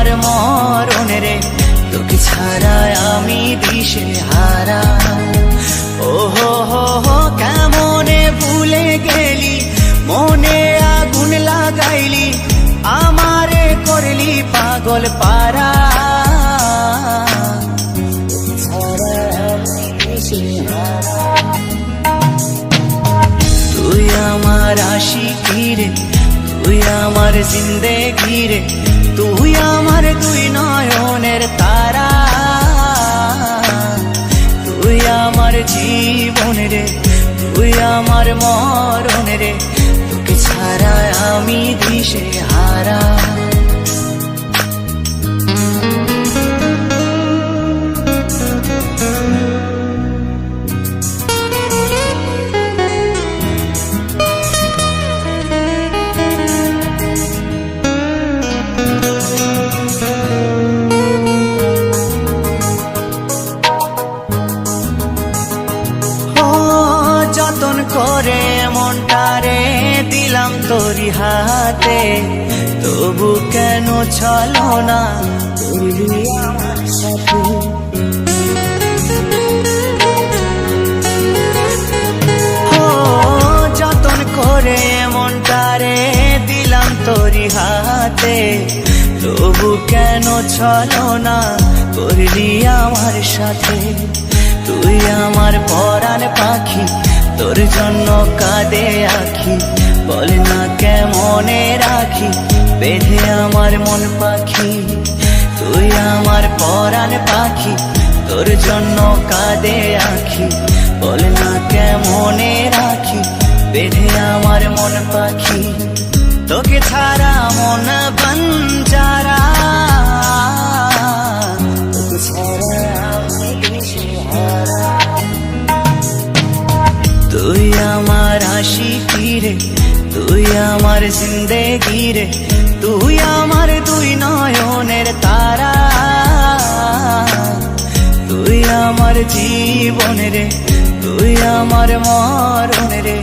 আমার মরণ রে, তোকে ছাড়া আমি দিশে হারা। হো হো ভুলে গেলি, মনে আগুন লাগাইলি, আমারে করলি পাগল পারা তুই আমার আশিকি রে, তুই আমার জিন্দে রে, তুই আমার দুই নয়নের তারা। তুই আমার জীবন রে, তুই আমার মরণ রে, তোকে ছাড়া আমি দিশে হারা। হাতে, তবু কেন চলো না? যতন করে মনটারে দিলাম তোরি হাতে, তবু কেন চলো না? করলি আমার সাথে, তুই আমার পরাণ পাখি, তোর জন্য কাঁদে আখি, বল না বেঁধে আমার মন পাখি, তুই আমার পরাণ পাখি, তোর জন্য কাঁদে আখি, বল না কেমনে রাখি, বেঁধে আমার মন পাখি, তোকে ছাড়া মন বঞ্জারা তুই আমার আশিকি রে তুই আমার জিন্দেগি রে, তুই আমার তুই নয়নের তারা। তুই আমার জীবন রে, তুই আমার মরণ রে